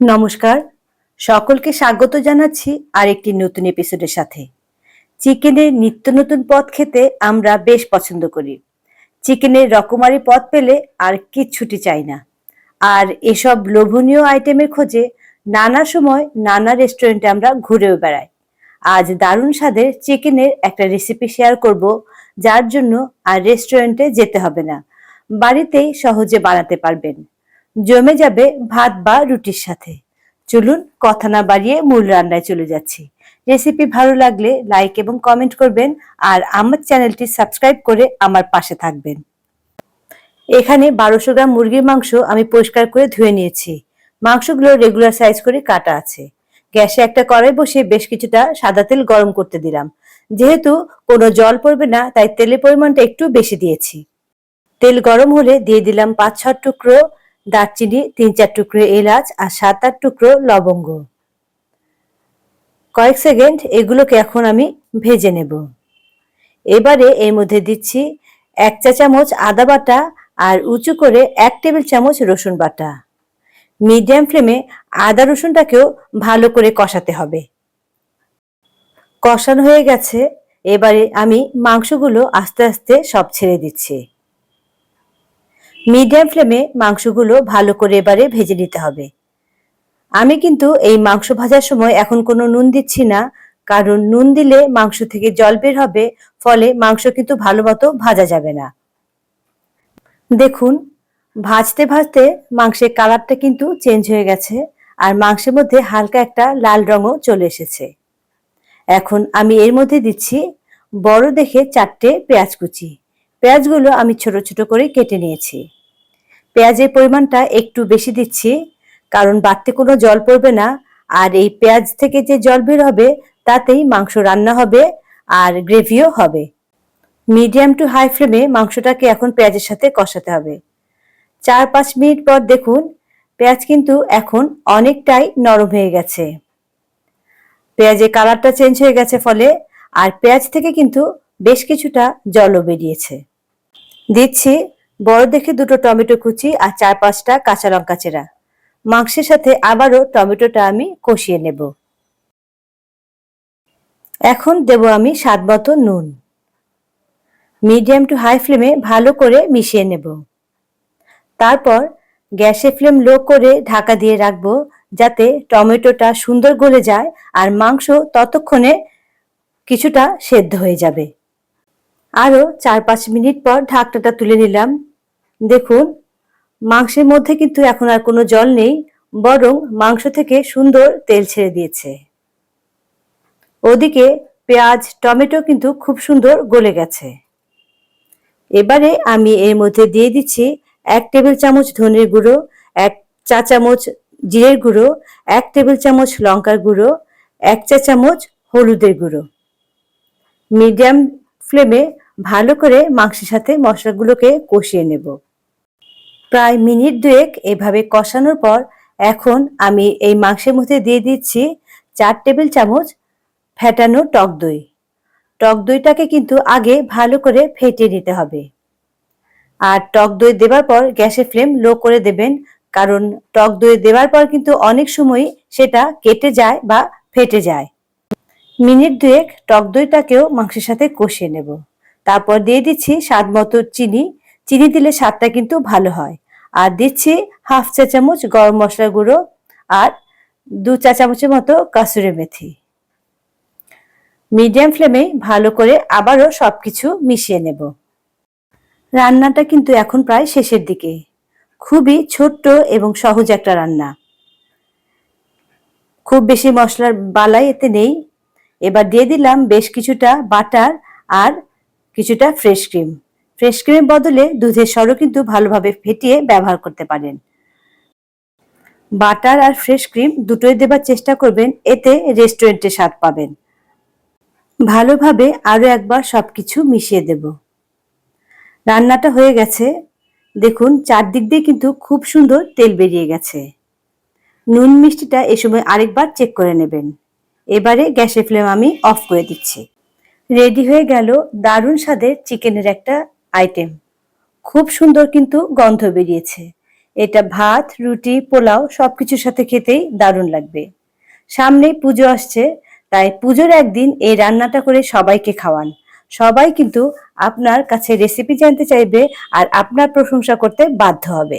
নমস্কার। সকলকে স্বাগত জানাচ্ছি আর একটি নতুন এপিসোডের সাথে। চিকেনের নিত্য নতুন পদ খেতে আমরা বেশ পছন্দ করি। চিকেনের রকমারি পদ পেলে আর কিচ্ছুটি চাই না। আর এসব লোভনীয় আইটেমের খোঁজে নানা সময় নানা রেস্টুরেন্টে আমরা ঘুরেও বেড়াই। আজ দারুণ স্বাদের চিকেনের একটা রেসিপি শেয়ার করব, যার জন্য আর রেস্টুরেন্টে যেতে হবে না। বাড়িতেই সহজে বানাতে পারবেন। জমে যাবে ভাত বা রুটির সাথে। চলুন কথা না বাড়িয়ে মূল রান্নায় চলে যাচ্ছি। রেসিপি ভালো লাগলে লাইক এবং কমেন্ট করবেন আর আমার চ্যানেলটি সাবস্ক্রাইব করে আমার পাশে থাকবেন। এখানে বারোশো গ্রাম মুরগির মাংস আমি পরিষ্কার করে ধুয়ে নিয়েছি। মাংসগুলো রেগুলার সাইজ করে কাটা আছে। গ্যাসে একটা কড়াই বসিয়ে বেশ কিছুটা সাদা তেল গরম করতে দিলাম। যেহেতু কোনো জল পড়বে না, তাই তেলের পরিমাণটা একটু বেশি দিয়েছি। তেল গরম হলে দিয়ে দিলাম পাঁচ ছ টুকরো দারচিনি, তিন চার টুকরো এলাচ আর সাত আট টুকরো লবঙ্গ। কয়েক সেকেন্ড এগুলোকে এখন আমি ভেজে নেব। এবারে এর মধ্যে দিচ্ছি এক চা চামচ আদা বাটা আর উঁচু করে এক টেবিল চামচ রসুন বাটা। মিডিয়াম ফ্লেমে আদা রসুনটাকেও ভালো করে কষাতে হবে। কষানো হয়ে গেছে। এবারে আমি মাংসগুলো আস্তে আস্তে সব ছেড়ে দিচ্ছি। মিডিয়াম ফ্লেমে মাংসগুলো ভালো করে এবারে ভেজে নিতে হবে। আমি কিন্তু এই মাংস ভাজার সময় এখন কোনো নুন দিচ্ছি না, কারণ নুন দিলে মাংস থেকে জল বের হবে, ফলে মাংস কিন্তু ভালো মতো ভাজা যাবে না। দেখুন, ভাজতে ভাজতে মাংসের কালারটা কিন্তু চেঞ্জ হয়ে গেছে, আর মাংসের মধ্যে হালকা একটা লাল রঙও চলে এসেছে। এখন আমি এর মধ্যে দিচ্ছি বড় দেখে চারটে পেঁয়াজ কুচি। পেঁয়াজগুলো আমি ছোট ছোট করে কেটে নিয়েছি। পেঁয়াজের পরিমাণটা একটু বেশি দিচ্ছি, কারণ বাড়তে কোনো জল পড়বে না। আর এই পেঁয়াজ থেকে যে জল বের হবে, তাতেই মাংস রান্না হবে আর গ্রেভিও হবে। মিডিয়াম টু হাই ফ্লেমে মাংসটাকে এখন পেঁয়াজের সাথে কষাতে হবে। চার পাঁচ মিনিট পর দেখুন, পেঁয়াজ কিন্তু এখন অনেকটাই নরম হয়ে গেছে। পেঁয়াজের কালারটা চেঞ্জ হয়ে গেছে ফলে, আর পেঁয়াজ থেকে কিন্তু বেশ কিছুটা জলও বেরিয়েছে। দিচ্ছি বড় দেখে দুটো টমেটো কুচি আর চার পাঁচটা কাঁচা লঙ্কা চেরা। মাংসের সাথে আবারও টমেটোটা আমি কষিয়ে নেব। এখন দেব আমি স্বাদ মতো নুন। মিডিয়াম টু হাই ফ্লেমে ভালো করে মিশিয়ে নেব। তারপর গ্যাসের ফ্লেম লো করে ঢাকা দিয়ে রাখব যাতে টমেটোটা সুন্দর গলে যায় আর মাংস ততক্ষণে কিছুটা সেদ্ধ হয়ে যাবে। আরও চার পাঁচ মিনিট পর ঢাকনাটা তুলে নিলাম। দেখুন, মাংসের মধ্যে কিন্তু এখন আর কোনো জল নেই, বরং মাংস থেকে সুন্দর তেল ছেড়ে দিয়েছে। ওদিকে পেঁয়াজ, টমেটো কিন্তু খুব সুন্দর গলে গেছে। এবারে আমি এর মধ্যে দিয়ে দিচ্ছি এক টেবিল চামচ ধনের গুঁড়ো, এক চা চামচ জিরের গুঁড়ো, এক টেবিল চামচ লঙ্কার গুঁড়ো, এক চা চামচ হলুদের গুঁড়ো। মিডিয়াম ফ্লেমে ভালো করে মাংসের সাথে মশলাগুলোকে কষিয়ে নেব। প্রায় মিনিট দুয়েক এভাবে কষানোর পর এখন আমি এই মাংসের মধ্যে দিয়ে দিচ্ছি চার টেবিল চামচ ফেটানো টক দই। টক দইটাকে কিন্তু আগে ভালো করে ফেটিয়ে নিতে হবে। আর টক দই দেবার পর গ্যাসের ফ্লেম লো করে দেবেন, কারণ টক দই দেওয়ার পর কিন্তু অনেক সময় সেটা কেটে যায় বা ফেটে যায়। মিনিট দুয়েক টক দইটাকেও মাংসের সাথে কষিয়ে নেব। তারপর দিয়ে দিচ্ছি স্বাদ মতো চিনি চিনি দিলে স্বাদটা কিন্তু ভালো হয়। আর দিচ্ছি হাফ চা চামচ গরম মশলার গুঁড়ো আর দু চা চামচের মতো কাসুরি মেথি। মিডিয়াম ফ্লেমে ভালো করে আবারও সব কিছু মিশিয়ে নেব। রান্নাটা কিন্তু এখন প্রায় শেষের দিকে। খুবই ছোট্ট এবং সহজ একটা রান্না। খুব বেশি মশলার বালাই এতে নেই। এবার দিয়ে দিলাম বেশ কিছুটা বাটার আর কিছুটা ফ্রেশ ক্রিম। ফ্রেশ ক্রিমের বদলে দুধের সরও কিন্তু ভালোভাবে ফেটিয়ে ব্যবহার করতে পারেন। বাটার আর ফ্রেশ ক্রিম দুটোই দেবার চেষ্টা করবেন, এতে রেস্টুরেন্টে স্বাদ পাবেন। ভালোভাবে আরও একবার সব কিছু মিশিয়ে দেব। রান্নাটা হয়ে গেছে। দেখুন, চারদিক দিয়ে কিন্তু খুব সুন্দর তেল বেরিয়ে গেছে। নুন মিষ্টিটা এ সময় আরেকবার চেক করে নেবেন। এবারে গ্যাসের ফ্লেম আমি অফ করে দিচ্ছি। রেডি হয়ে গেল দারুণ স্বাদের চিকেনের একটা আইটেম। খুব সুন্দর কিন্তু গন্ধ বেরিয়েছে। এটা ভাত, রুটি, পোলাও সব কিছুর সাথে খেতেই দারুণ লাগবে। সামনে পুজো আসছে, তাই পুজোর একদিন এই রান্নাটা করে সবাইকে খাওয়ান। সবাই কিন্তু আপনার কাছে রেসিপি জানতে চাইবে আর আপনার প্রশংসা করতে বাধ্য হবে।